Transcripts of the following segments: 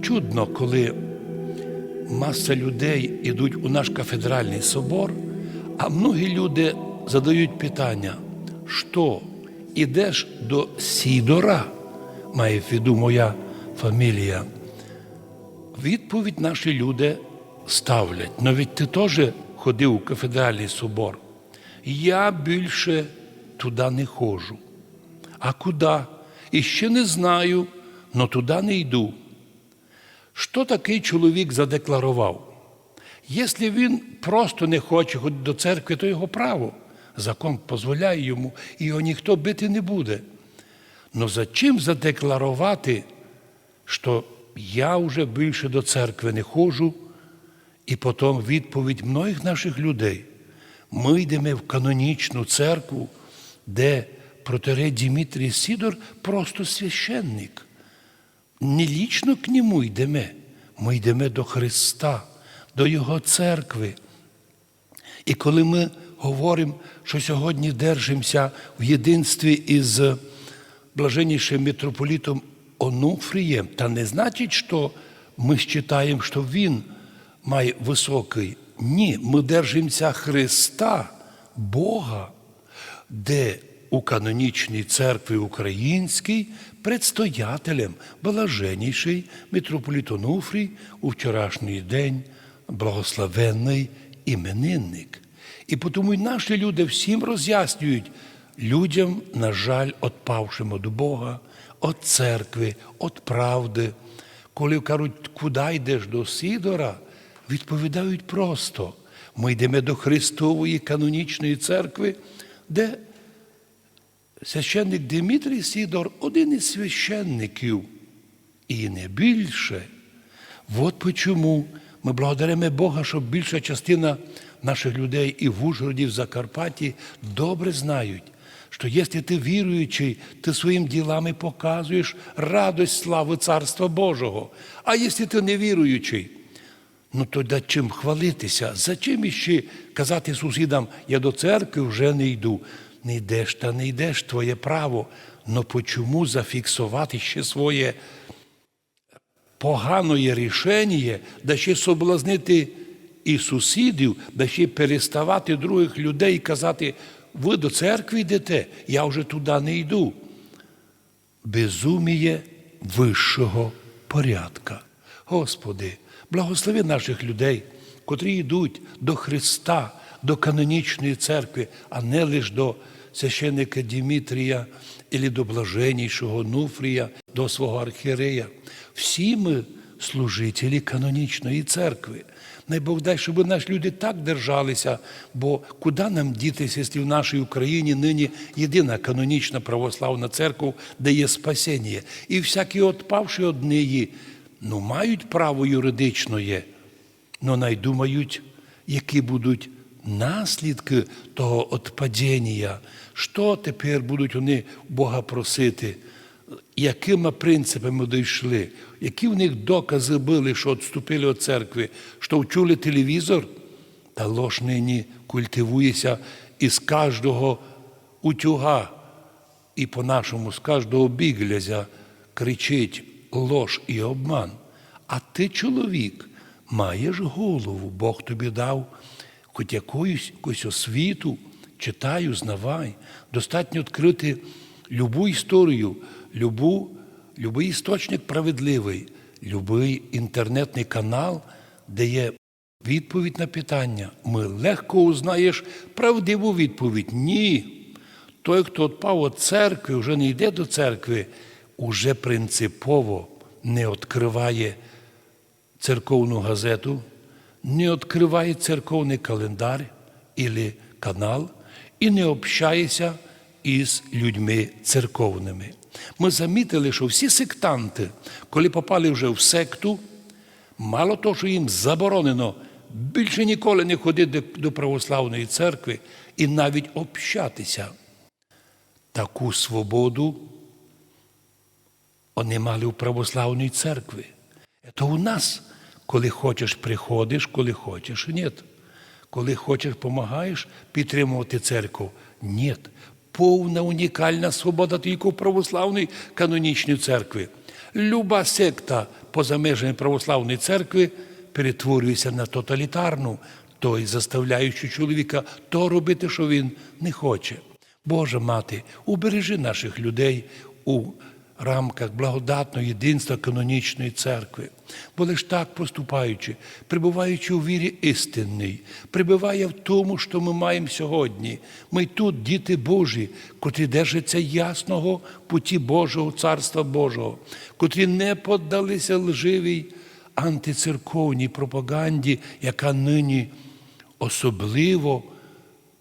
Чудно, коли маса людей йдуть у наш кафедральний собор, а многі люди задають питання, що ідеш до Сідора, має в виду моя фамілія. Відповідь наші люди ставлять. Но ведь ти теж ходив у кафедральний собор. Я більше туди не ходжу. А куди? І ще не знаю, но туди не йду. Що такий чоловік задекларував? Якщо він просто не хоче ходити до церкви, то його право. Закон дозволяє йому, і його ніхто бити не буде. Но за чим задекларувати, що я вже більше до церкви не ходжу, і потім відповідь многих наших людей. Ми йдемо в канонічну церкву, де протерей Дмитрій Сідор просто священник. Не лічно к ньому йдемо, ми йдемо до Христа, до Його церкви. І коли ми говоримо, що сьогодні держимося в єдинстві із блаженнішим митрополітом Онуфрієм, та не значить, що ми вважаємо, що він має високий. Ні, ми держимося Христа, Бога, де у канонічній церкві українській предстоятелем блаженніший митрополіт Онуфрій у вчорашній день благословенний іменинник. І тому й наші люди всім роз'яснюють людям, на жаль, отпавшим від Бога, від церкви, від правди. Коли кажуть, куди йдеш до Сідора, відповідають просто: ми йдемо до Христової канонічної церкви, де священник Дмитрій Сідор один із священників, і не більше. От чому ми благодаримо Бога, що більша частина наших людей і в Ужгороді, і в Закарпатті добре знають, що якщо ти віруючий, ти своїм ділами показуєш радость слави Царства Божого. А якщо ти не віруючий, ну тоді чим хвалитися? За чим іще казати сусідам, я до церкви вже не йду. Не йдеш та не йдеш, твоє право. Но почому зафіксувати ще своє погане рішення, да ще соблазнити і сусідів, да ще переставати других людей і казати, ви до церкви йдете, я вже туди не йду. Безуміє вищого порядка. Господи, благослови наших людей, котрі йдуть до Христа, до канонічної церкви, а не лише до священника Дімітрія, або до блаженнішого Нуфрія, до свого архієрея. Всі ми служителі канонічної церкви. Най Бог дай, щоб наші люди так держалися, бо куди нам дітися, якщо в нашій Україні нині єдина канонічна православна церква, де є спасіння. І всякі отпавші од неї, ну, мають право юридично є, но найдумають, які будуть наслідки того отпадіння, що тепер будуть вони Бога просити, якими принципами дійшли, які в них докази були, що відступили від церкви, що вчули телевізор, та лож нині культивується із кожного утюга, і по-нашому з кожного біглязя кричить лож і обман. А ти, чоловік, маєш голову, Бог тобі дав хоч якоюсь, якусь освіту, читай, узнавай. Достатньо відкрити любу історію, любу, любий істочник праведливий, любий інтернетний канал, де є відповідь на питання. Ми легко узнаєш правдиву відповідь. Ні. Той, хто відпав від церкви, вже не йде до церкви, уже принципово не відкриває церковну газету, не відкриває церковний календар або канал і не общається із людьми церковними. Ми замітили, що всі сектанти, коли попали вже в секту, мало того, що їм заборонено більше ніколи не ходити до православної церкви і навіть общатися. Таку свободу вони мали у православній церкві. Це у нас, коли хочеш, приходиш, коли хочеш, ні. Коли хочеш, допомагаєш підтримувати церкву. Ні. Повна унікальна свобода тільки у православній канонічній церкві. Люба секта поза межами православної церкви перетворюється на тоталітарну, тобто заставляючи чоловіка то робити, що він не хоче. Божа мати, убережи наших людей у рамках благодатного єдинства канонічної церкви. Бо лиш так поступаючи, прибуваючи у вірі істинній, прибуває в тому, що ми маємо сьогодні. Ми тут, діти Божі, котрі держаться ясного путі Божого, Царства Божого, котрі не поддалися лживій антицерковній пропаганді, яка нині особливо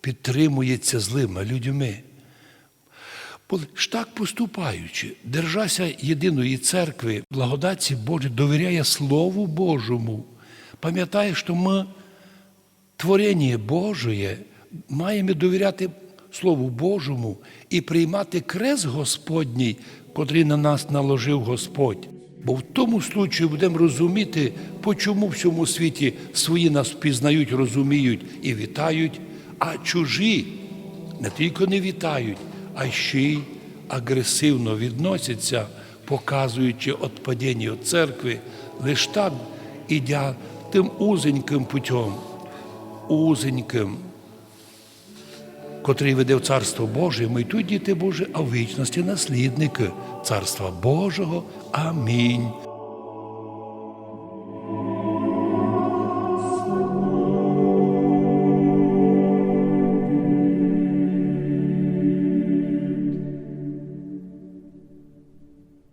підтримується злими людьми. Бо ж так поступаючи, держася єдиної церкви, благодаті Божій, довіряє Слову Божому. Пам'ятає, що ми творення Божє маємо довіряти Слову Божому і приймати крест Господній, котрий на нас наложив Господь. Бо в тому случаю будемо розуміти, по чому в цьому світі свої нас впізнають, розуміють і вітають, а чужі не тільки не вітають, а ще й агресивно відносяться, показуючи відпадіння від церкви, лише так ідя тим узеньким путем, узеньким, котрий веде в Царство Боже, ми тут діти Божі, а в вічності наслідники Царства Божого. Амінь.